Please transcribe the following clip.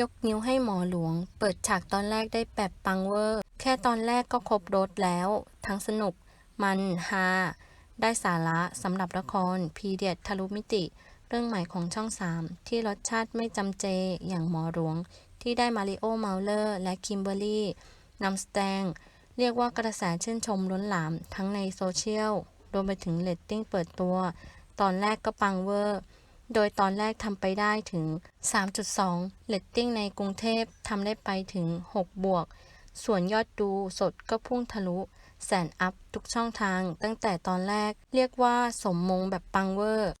ยกนิ้วให้หมอหลวง เปิดฉากตอนแรกได้แบบปังเวอร์ แค่ตอนแรกก็ครบรถแล้ว ทั้งสนุก มัน ฮา ได้สาระสำหรับละคร พีเดียดทะลุมิติ เรื่องใหม่ของช่อง 3 ที่รสชาติไม่จำเจอย่างหมอหลวง ที่ได้มาริโอเมาเลอร์ และคิมเบอร์รี่นำแสดงเรียกว่ากระแสชื่นชมล้นหลามทั้งในโซเชียลรวมไปถึงเรตติ้งเปิดตัว ตอนแรกก็ปังเวอร์ โดยตอนแรกทำไปได้ถึง 3.2เลตติ้งในกรุงเทพทำได้ไปถึง 6 บวก ส่วนยอดดูสดก็พุ่งทะลุ แสนอัพทุกช่องทางตั้งแต่ตอนแรกเรียกว่าสมมงแบบปังเวอร์